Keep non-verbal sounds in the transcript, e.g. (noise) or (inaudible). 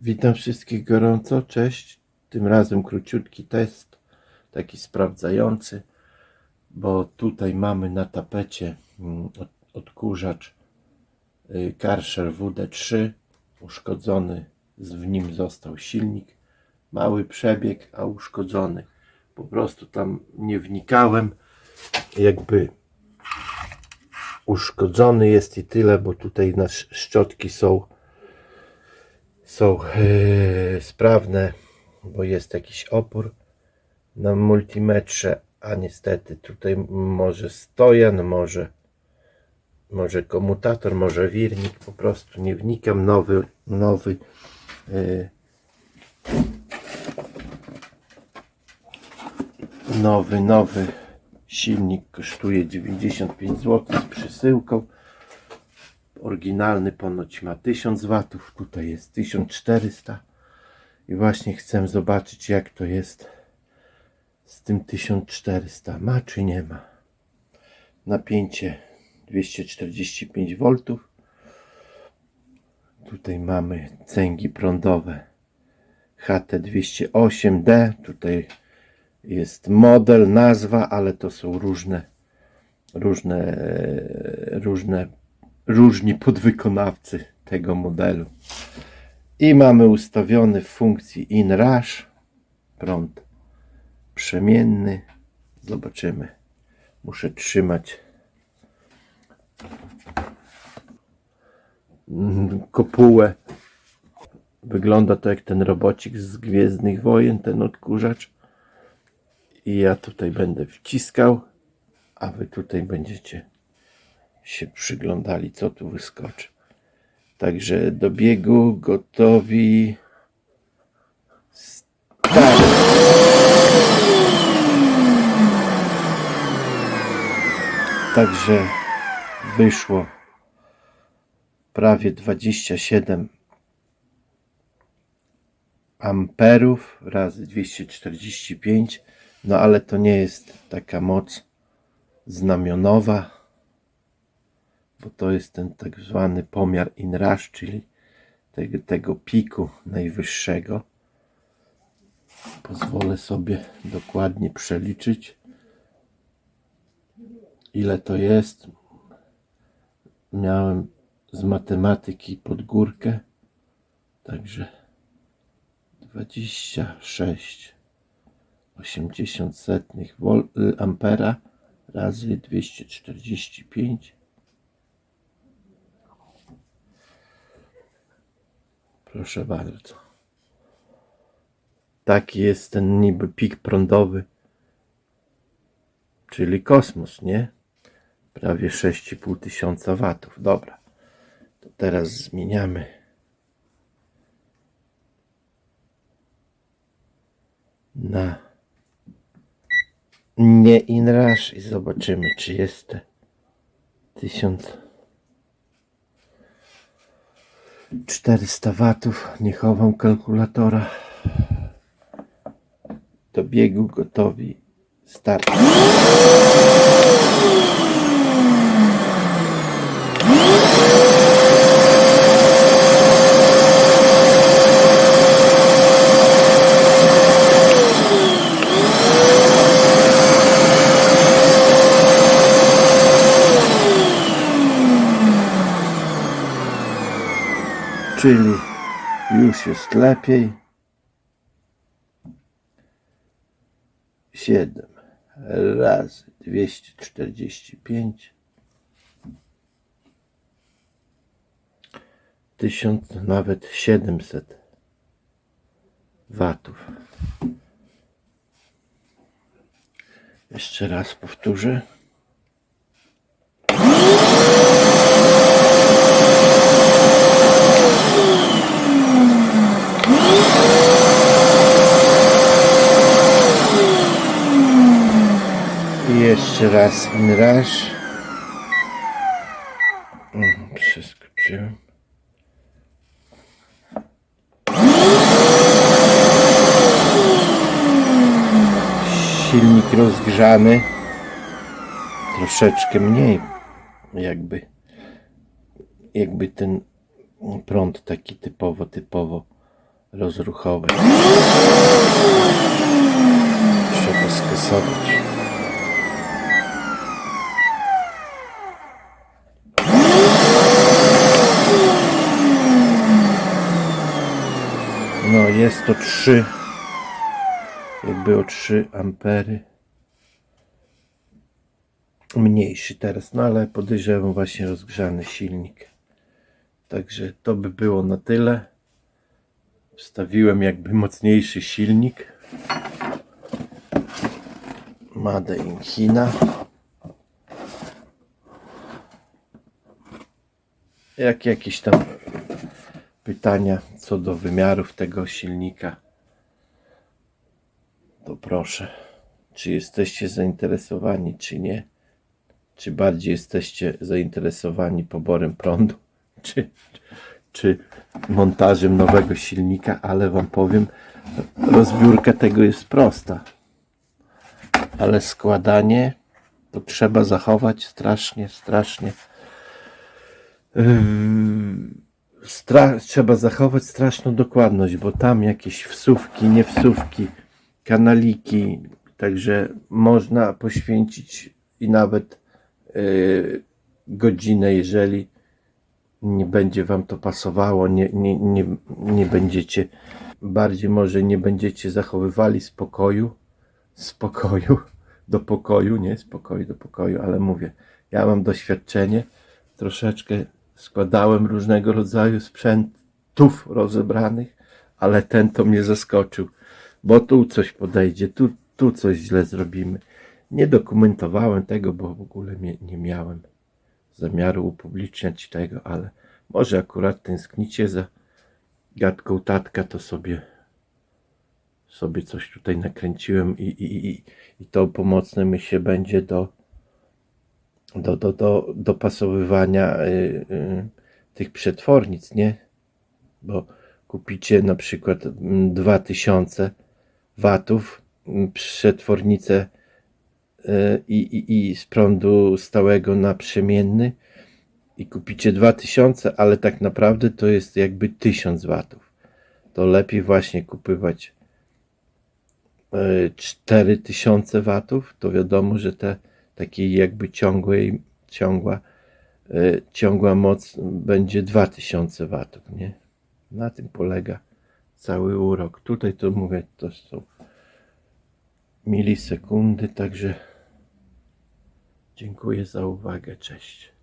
Witam wszystkich gorąco, cześć. Tym razem króciutki test, taki sprawdzający, bo tutaj mamy na tapecie mm, od- odkurzacz y, Karcher WD3, uszkodzony, w nim został silnik, mały przebieg, a uszkodzony. Po prostu tam nie wnikałem, jakby uszkodzony jest i tyle, bo tutaj na sz- szczotki są są e, sprawne, bo jest jakiś opór na multimetrze, a niestety tutaj może stojan, może, może komutator, może wirnik, po prostu nie wnikam, nowy, nowy e, nowy, nowy silnik kosztuje 95 zł z przesyłką oryginalny ponoć ma 1000 watów, tutaj jest 1400 i właśnie chcę zobaczyć jak to jest z tym 1400 ma czy nie ma? Napięcie 245 V tutaj mamy cęgi prądowe HT208D tutaj jest model, nazwa, ale to są różne różne różne różni podwykonawcy tego modelu. I mamy ustawiony w funkcji InRush prąd przemienny. Zobaczymy. Muszę trzymać kopułę. Wygląda to jak ten robocik z Gwiezdnych Wojen, ten odkurzacz. I ja tutaj będę wciskał, a wy tutaj będziecie się przyglądali, co tu wyskoczy. Także do biegu gotowi. Start. Także wyszło prawie 27 amperów razy 245 no ale to nie jest taka moc znamionowa bo to jest ten tak zwany pomiar inrush, czyli tego, tego piku najwyższego. Pozwolę sobie dokładnie przeliczyć, ile to jest. Miałem z matematyki pod górkę, także 26 80 setnych ampera razy 245 Proszę bardzo. Taki jest ten niby pik prądowy, czyli kosmos, nie? Prawie 6,5 tysiąca watów. Dobra. To teraz zmieniamy. Na nie inrush i zobaczymy, czy jest te 1000 400 watów. Nie chowam kalkulatora. Do biegu gotowi. Start. Czyli już jest lepiej. 7 razy 245 1000 nawet 700 watów. Jeszcze raz powtórzę. I jeszcze raz. Mhm, Przeskoczyłem. Silnik rozgrzany. Troszeczkę mniej. Jakby. Jakby ten prąd taki typowo, typowo rozruchowej. Trzeba skasować. No jest to 3 jakby o 3 ampery mniejszy teraz, no ale podejrzewam właśnie rozgrzany silnik. Także to by było na tyle. Wstawiłem jakby mocniejszy silnik. Made in China. Jak jakieś tam pytania co do wymiarów tego silnika, to proszę, czy jesteście zainteresowani, czy nie. Czy bardziej jesteście zainteresowani poborem prądu, (laughs) czy, czy montażem nowego silnika, ale Wam powiem, rozbiórka tego jest prosta. Ale składanie to trzeba zachować strasznie, strasznie. Yy, stra- trzeba zachować straszną dokładność, bo tam jakieś wsówki, niewsówki, kanaliki, także można poświęcić i nawet yy, godzinę, jeżeli nie będzie Wam to pasowało, nie, nie, nie, nie będziecie, bardziej może nie będziecie zachowywali spokoju, spokoju (laughs) do pokoju, nie spokoju do pokoju, ale mówię, ja mam doświadczenie, troszeczkę składałem różnego rodzaju sprzętów rozebranych, ale ten to mnie zaskoczył, bo tu coś podejdzie, tu, tu coś źle zrobimy. Nie dokumentowałem tego, bo w ogóle nie, miałem zamiaru upubliczniać tego, ale może akurat tęsknicie za gadką tatka, to sobie sobie coś tutaj nakręciłem i, i, i, i to pomocne mi się będzie do, do, do, do dopasowywania y, y, tych przetwornic, nie? Bo kupicie na przykład mm, 2000 watów mm, przetwornicę y, i, i, i z prądu stałego na przemienny i kupicie 2000, ale tak naprawdę to jest jakby 1000 watów. To lepiej właśnie kupywać e, 4000 watów, to wiadomo, że te takiej jakby ciągłej, ciągła, e, ciągła moc będzie 2000 watów, nie? Na tym polega cały urok. Tutaj to mówię, to są milisekundy, także dziękuję za uwagę, cześć.